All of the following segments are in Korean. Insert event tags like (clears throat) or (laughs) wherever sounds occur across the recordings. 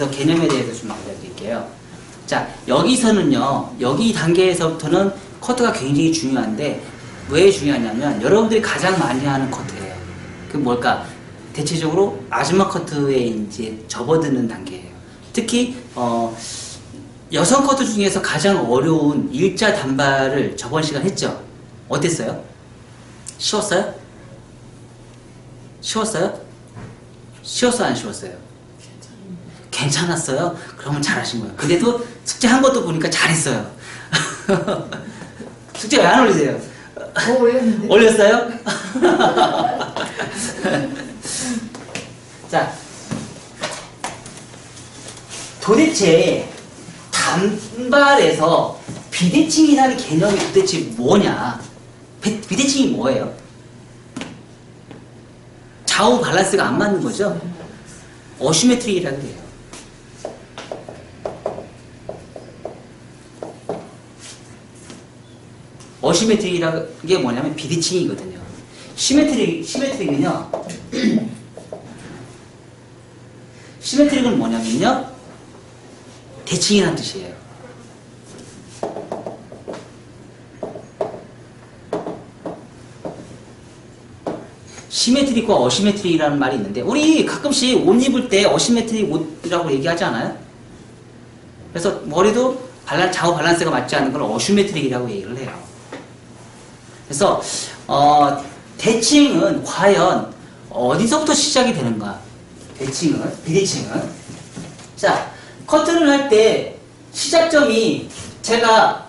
그래서 개념에 대해서 좀 알려드릴게요. 자, 여기서는요, 여기 단계에서부터는 커트가 굉장히 중요한데, 왜 중요하냐면, 여러분들이 가장 많이 하는 커트예요. 그 뭘까? 대체적으로 아줌마 커트에 이제 접어드는 단계예요. 특히, 어, 여성 커트 중에서 가장 어려운 일자 단발을 저번 시간 했죠? 어땠어요? 쉬웠어요? 쉬웠어요? 쉬웠어요? 안 쉬웠어요? 괜찮았어요? 그러면 잘하신 거예요. 근데도 숙제 한 것도 보니까 잘했어요. (laughs) 숙제 왜 안 올리세요? 더 올렸는데. 올렸어요? (laughs) 자, 도대체 단발에서 비대칭이라는 개념이 도대체 뭐냐? 비, 비대칭이 뭐예요? 좌우 밸런스가 안 맞는 거죠? 어시메트리라고 해요. 어시메트리라는 게 뭐냐면 비대칭이거든요. 시메트리, 시메트릭은요. (clears throat) 시메트릭은 뭐냐면요. 대칭이라는 뜻이에요. 시메트릭과 어시메트릭이라는 말이 있는데 우리 가끔씩 옷 입을 때 어시메트릭 옷이라고 얘기하지 않아요? 그래서 머리도 발란, 좌우 밸런스가 맞지 않는 걸 어시메트릭이라고 얘기를 해요. 그래서 어, 대칭은 과연 어디서부터 시작이 되는가? 대칭은 비대칭은 자 커트를 할때 시작점이 제가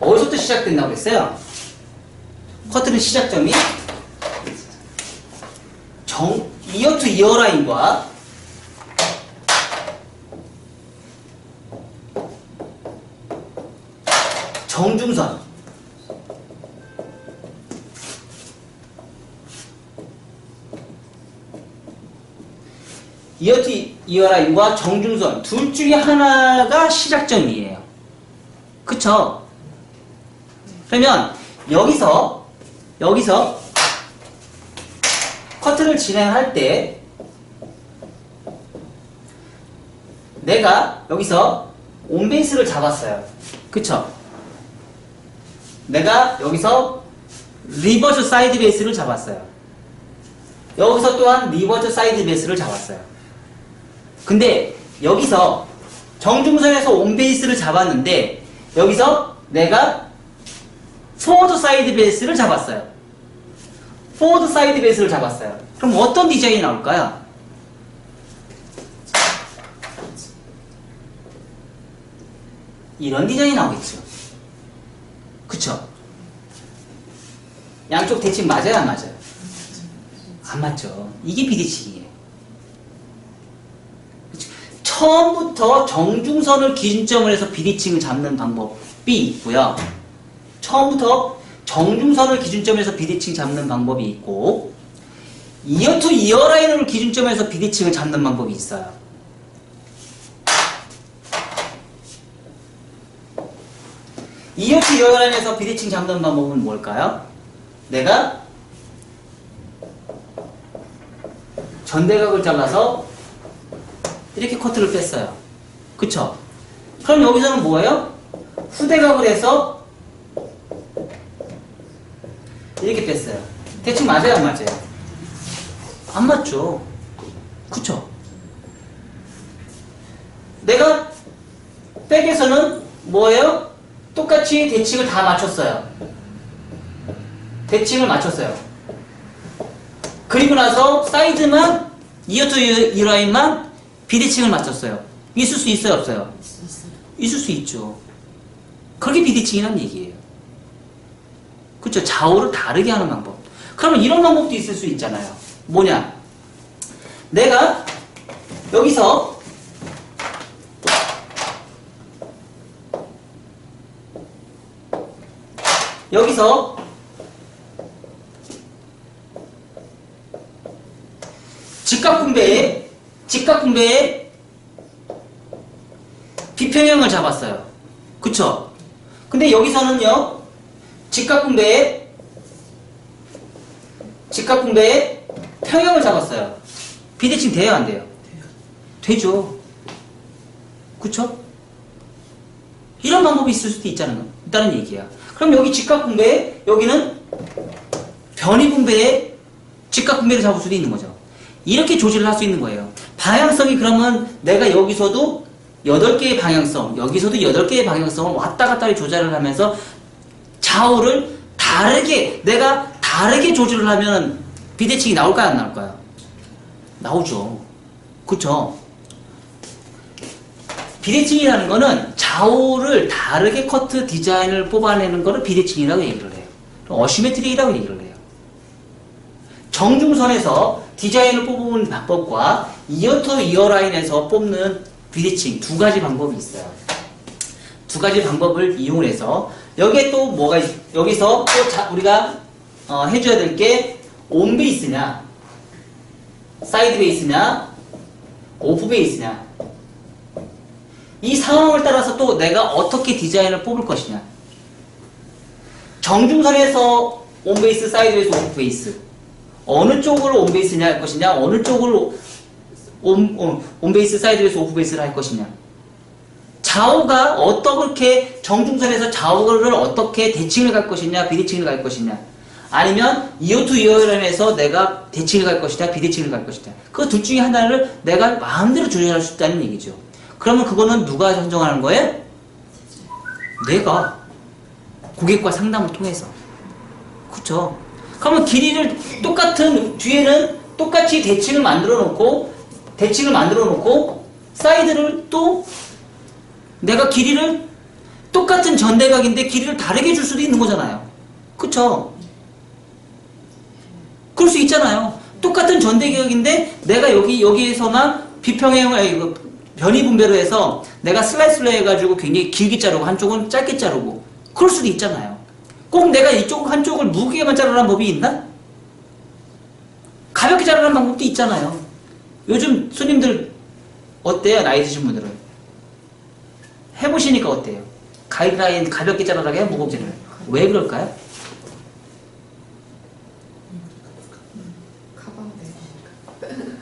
어디서부터 시작된다고 그랬어요? 커트는 시작점이 정, 이어 투 이어 라인과 정중선 이어 투 이어 라인과 정중선 둘 중에 하나가 시작점이에요. 그쵸? 그러면 여기서 여기서 커트를 진행할 때 내가 여기서 온베이스를 잡았어요. 그쵸? 내가 여기서 리버스 사이드 베이스를 잡았어요. 여기서 또한 리버스 사이드 베이스를 잡았어요. 근데 여기서 정중선에서 온베이스를 잡았는데 여기서 내가 포워드 사이드 베이스를 잡았어요. 포워드 사이드 베이스를 잡았어요. 그럼 어떤 디자인이 나올까요? 이런 디자인이 나오겠죠. 그쵸? 양쪽 대칭 맞아요, 안 맞아요? 안 맞죠. 이게 비대칭이에요. 그쵸? 처음부터 정중선을 기준점으로 해서 비대칭을 잡는 방법이 있고요. 처음부터 정중선을 기준점에서 비대칭 잡는 방법이 있고 이어 투 이어 라인을 기준점에서 비대칭을 잡는 방법이 있어요. 이어 투 이어 라인에서 비대칭 잡는 방법은 뭘까요? 내가 전대각을 잘라서 이렇게 커트를 뺐어요. 그쵸? 그럼 여기서는 뭐예요? 후대각을 해서 이렇게 뺐어요. 대충 맞아요, 안 맞아요? 안 맞죠. 그쵸? 내가 백에서는 뭐예요? 똑같이 대칭을 다 맞췄어요. 대칭을 맞췄어요. 그리고 나서 사이드만 이어 투 이 라인만 비대칭을 맞췄어요. 있을 수 있어요, 없어요? 있을 수 있죠. 그게 비대칭이란 얘기예요. 그렇죠. 좌우를 다르게 하는 방법. 그러면 이런 방법도 있을 수 있잖아요. 뭐냐? 내가 여기서 여기서 직각분배에 직각분배에 비평형을 잡았어요. 그쵸? 근데 여기서는요 직각분배에 직각분배에 평형을 잡았어요. 비대칭 돼요, 안 돼요? 되죠. 그쵸? 이런 방법이 있을 수도 있잖아요. 있다는 얘기야. 그럼 여기 직각 분배에 여기는 변이 분배에 직각 분배를 잡을 수도 있는 거죠. 이렇게 조절을 할 수 있는 거예요. 방향성이 그러면 내가 여기서도 8개의 방향성, 여기서도 8개의 방향성을 왔다 갔다 조절을 하면서 좌우를 다르게, 내가 다르게 조절을 하면 비대칭이 나올까요? 안 나올까요? 나오죠. 그쵸? 비대칭이라는 거는 좌우를 다르게 커트 디자인을 뽑아내는 거를 비대칭이라고 얘기를 해요. 어시메트리라고 얘기를 해요. 정중선에서 디자인을 뽑는 방법과 이어터 이어 라인에서 뽑는 비대칭 두 가지 방법이 있어요. 두 가지 방법을 이용해서 여기에 또 뭐가 있, 여기서 또 자, 우리가 어, 해줘야 될 게 온 베이스냐 사이드 베이스냐 오프 베이스냐 이 상황을 따라서 또 내가 어떻게 디자인을 뽑을 것이냐. 정중선에서 온 베이스 사이드 베이스 오프 베이스. 어느 쪽으로 온 베이스냐 할 것이냐 어느 쪽으로 온, 온, 온 베이스 사이드 베이스 오프 베이스를 할 것이냐. 좌우가 어떻게 정중선에서 좌우를 어떻게 대칭을 갈 것이냐 비대칭을 갈 것이냐. 아니면 이어 투 이어라인에서 내가 대칭을 갈 것이냐 비대칭을 갈 것이냐 그둘 중에 하나를 내가 마음대로 조절할 수 있다는 얘기죠 그러면 그거는 누가 선정하는 거예요? 내가 고객과 상담을 통해서 그쵸 그러면 길이를 똑같은 뒤에는 똑같이 대칭을 만들어 놓고 대칭을 만들어 놓고 사이드를 또 내가 길이를 똑같은 전대각인데 길이를 다르게 줄 수도 있는 거잖아요. 그쵸? 그럴 수 있잖아요. 똑같은 전대각인데 내가 여기 여기에서만 비평형 변이 분배로 해서 내가 슬라이스로 해가지고 굉장히 길게 자르고 한쪽은 짧게 자르고 그럴 수도 있잖아요. 꼭 내가 이쪽 한쪽을 무게만 자르라는 법이 있나? 가볍게 자르는 방법도 있잖아요. 요즘 손님들 어때요? 나이 드신 분들은 해보시니까 어때요? 가이드라인 가볍게 자르라고 해요? 무겁게 자르라고? 왜 그럴까요? 가방 내니까.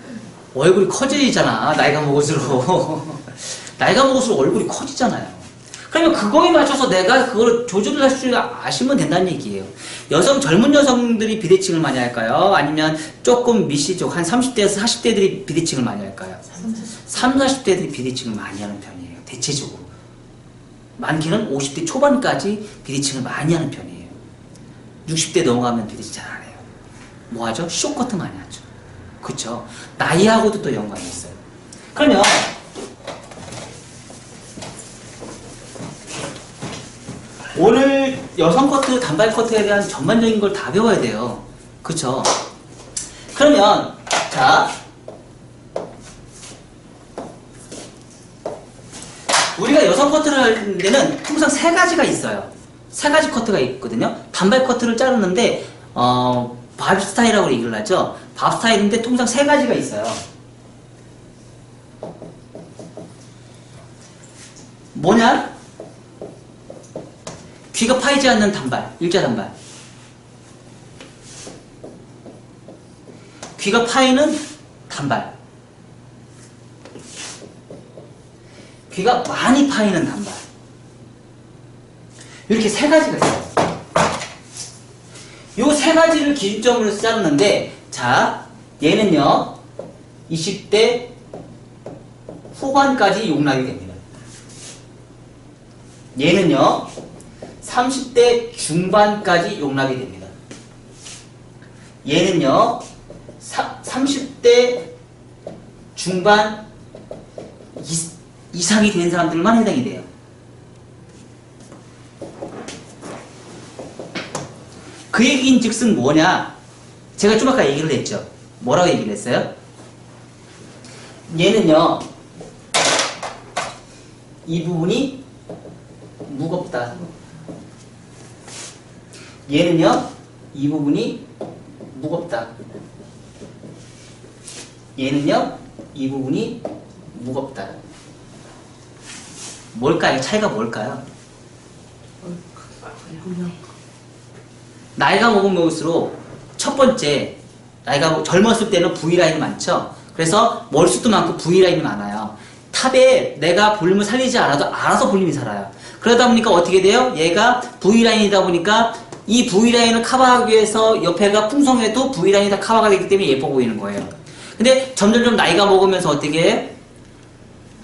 얼굴이 커지잖아. 나이가 먹을수록. (laughs) 나이가 먹을수록 얼굴이 커지잖아요. 그러면 그거에 맞춰서 내가 그걸 조절을 할 줄 아시면 된다는 얘기예요. 여성, 젊은 여성들이 비대칭을 많이 할까요? 아니면 조금 미시 쪽, 한 30대에서 40대들이 비대칭을 많이 할까요? 3, 40대들이 비대칭을 많이 하는 편이에요. 대체적으로. 많게는 50대 초반까지 비대칭을 많이 하는 편이에요. 60대 넘어가면 비대칭 잘 안 해요. 뭐 하죠? 쇼커트 많이 하죠. 그쵸? 나이하고도 또 연관이 있어요. 그러면 오늘 여성 커트, 단발 커트에 대한 전반적인 걸 다 배워야 돼요. 그쵸? 그러면 자 우리가 여성 커트를 할 때는 통상 세 가지가 있어요. 세 가지 커트가 있거든요. 단발 커트를 자르는데 어, 밥 스타일이라고 얘기를 하죠. 밥 스타일인데 통상 세 가지가 있어요. 뭐냐? 귀가 파이지 않는 단발, 일자 단발. 귀가 파이는 단발. 귀가 많이 파이는 단발. 이렇게 세 가지가 있어요. 요 세 가지를 기준점으로 자르는데, 자, 얘는요, 20대 후반까지 용납이 됩니다. 얘는요, 30대 중반까지 용납이 됩니다. 얘는요, 사, 30대 중반 이, 이상이 된 사람들만 해당이 돼요. 그 얘기인 즉슨 뭐냐? 제가 좀 아까 얘기를 했죠. 뭐라고 얘기를 했어요? 얘는요, 이 부분이 무겁다. 얘는요, 이 부분이 무겁다. 얘는요, 이 부분이 무겁다. 뭘까요? 차이가 뭘까요? 그냥 나이가 먹으면 먹을수록 첫 번째 나이가 젊었을 때는 V라인이 많죠. 그래서 머리숱도 많고 V라인이 많아요. 탑에 내가 볼륨을 살리지 않아도 알아서 볼륨이 살아요. 그러다 보니까 어떻게 돼요? 얘가 V라인이다 보니까 이 V라인을 커버하기 위해서 옆에가 풍성해도 V라인이 다 커버가 되기 때문에 예뻐 보이는 거예요. 근데 점점점 나이가 먹으면서 어떻게 해?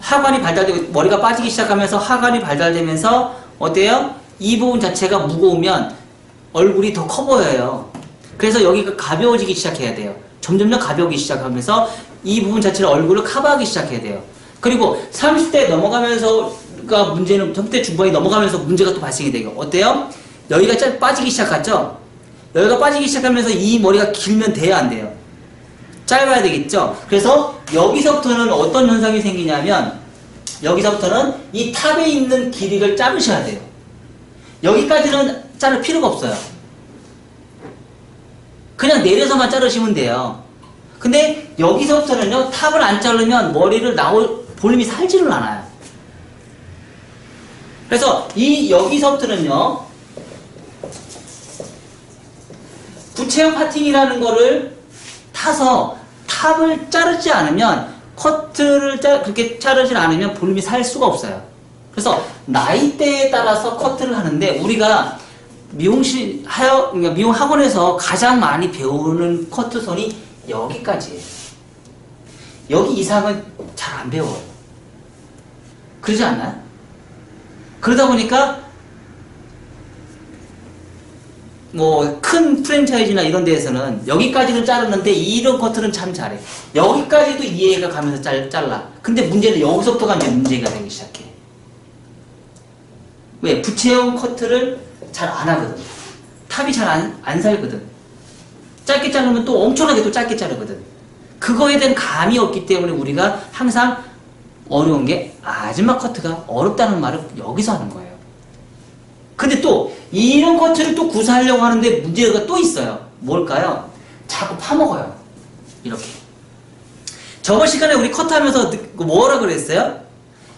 하관이 발달되고 머리가 빠지기 시작하면서 하관이 발달되면서 어때요? 이 부분 자체가 무거우면 얼굴이 더 커 보여요. 그래서 여기가 가벼워지기 시작해야 돼요. 점점점 가벼우기 시작하면서 이 부분 자체를 얼굴을 커버하기 시작해야 돼요. 그리고 30대 넘어가면서가 문제는 30대 중반이 넘어가면서 문제가 또 발생이 돼요. 어때요? 여기가 짜- 빠지기 시작하죠? 여기가 빠지기 시작하면서 이 머리가 길면 돼야 안 돼요. 짧아야 되겠죠? 그래서 여기서부터는 어떤 현상이 생기냐면 여기서부터는 이 탑에 있는 길이를 자르셔야 돼요. 여기까지는 자를 필요가 없어요. 그냥 내려서만 자르시면 돼요. 근데 여기서부터는요, 탑을 안 자르면 머리를 나올, 볼륨이 살지를 않아요. 그래서 이, 여기서부터는요, 부채형 파팅이라는 거를 타서 탑을 자르지 않으면 커트를 짜, 그렇게 자르지 않으면 볼륨이 살 수가 없어요. 그래서 나이대에 따라서 커트를 하는데 우리가 미용실 하여 그러니까 미용 학원에서 가장 많이 배우는 커트선이 여기까지예요. 여기 이상은 잘 안 배워요. 그러지 않나요? 그러다 보니까 뭐 큰 프랜차이즈나 이런 데에서는 여기까지는 자르는데 이런 커트는 참 잘해. 여기까지도 이해가 가면서 잘, 잘라. 근데 문제는 여기서부터가 문제가 되기 시작해. 왜? 부채형 커트를 잘 안 하거든. 탑이 잘 안 안 살거든. 짧게 자르면 또 엄청나게 또 짧게 자르거든. 그거에 대한 감이 없기 때문에 우리가 항상 어려운 게 아줌마 커트가 어렵다는 말을 여기서 하는 거예요. 근데 또 이런 커트를 또 구사하려고 하는데 문제가 또 있어요. 뭘까요? 자꾸 파먹어요. 이렇게. 저번 시간에 우리 커트하면서 느- 뭐라 그랬어요?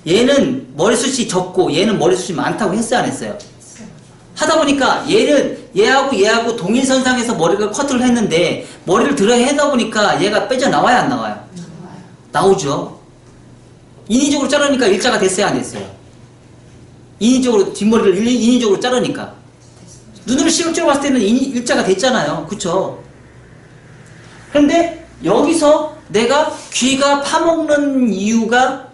얘는 머리숱이 적고 얘는 머리숱이 많다고 했어요 안 했어요? 하다 보니까 얘는 얘하고 얘하고 동일선상에서 머리를 커트를 했는데 머리를 들어 해다 보니까 얘가 빼져 나와야 안 나와요? 나오죠. 인위적으로 자르니까 일자가 됐어요 안 됐어요? 인위적으로 뒷머리를 인- 인위적으로 자르니까 눈으로 시각적으로 봤을 때는 인- 일자가 됐잖아요. 그쵸? 그런데 여기서 내가 귀가 파먹는 이유가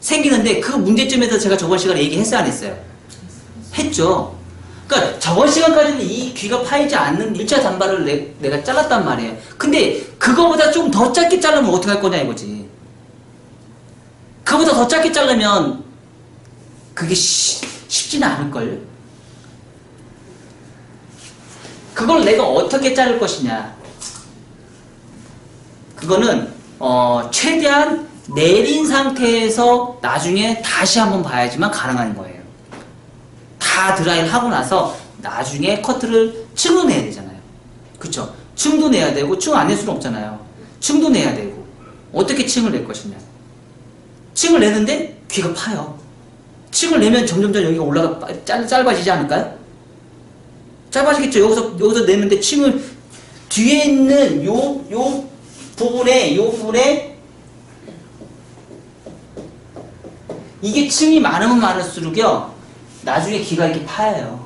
생기는데 그 문제점에서 제가 저번 시간에 얘기했어요 안 했어요? 했죠. 그러니까 저번 시간까지는 이 귀가 파이지 않는 일자 단발을 내, 내가 잘랐단 말이에요. 근데 그거보다 좀 더 짧게 자르면 어떻게 할 거냐 이거지. 그보다 더 짧게 자르면 그게 쉬- 쉽지는 않을걸. 그걸 내가 어떻게 자를 것이냐. 그거는 어, 최대한 내린 상태에서 나중에 다시 한번 봐야지만 가능한 거예요. 다 드라이를 하고 나서 나중에 커트를 층도 내야 되잖아요. 그쵸? 층도 내야 되고 층 안 낼 수는 없잖아요. 층도 내야 되고 어떻게 층을 낼 것이냐. 층을 내는데 귀가 파요. 층을 내면 점점점 여기가 올라가 짧아지지 않을까요? 짧아지겠죠. 여기서 여기서 내는데 층을 뒤에 있는 요 요 부분에 요 부분에 이게 층이 많으면 많을수록요 나중에 귀가 이렇게 파여요.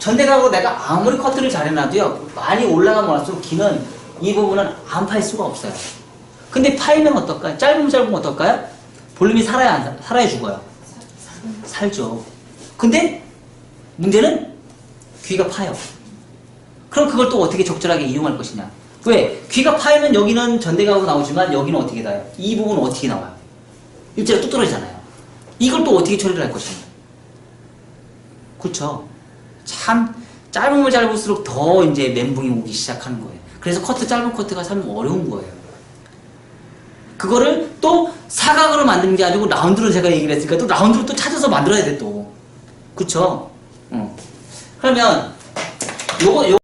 전대가고 내가 아무리 커트를 잘 해놔도요 많이 올라가면 올수록 귀는 이 부분은 안 파일 수가 없어요. 근데 파이면 어떨까요? 짧으면 짧으면 어떨까요? 볼륨이 살아야 안 살- 살아야 죽어요. 살죠. 근데 문제는 귀가 파요. 그럼 그걸 또 어떻게 적절하게 이용할 것이냐? 왜? 귀가 파이면 여기는 전대가고 나오지만 여기는 어떻게 나요? 이 부분은 어떻게 나와요? 일자로 뚝 떨어지잖아요. 이걸 또 어떻게 처리를 할 것이냐? 그쵸? 참 짧으면 짧을수록 더 이제 멘붕이 오기 시작하는 거예요. 그래서 커트 짧은 커트가 참 어려운 거예요. 그거를 또 사각으로 만드는 게 아니고 라운드로 제가 얘기를 했으니까 또 라운드로 또 찾아서 만들어야 돼 또. 그쵸? 어. 그러면 요거 요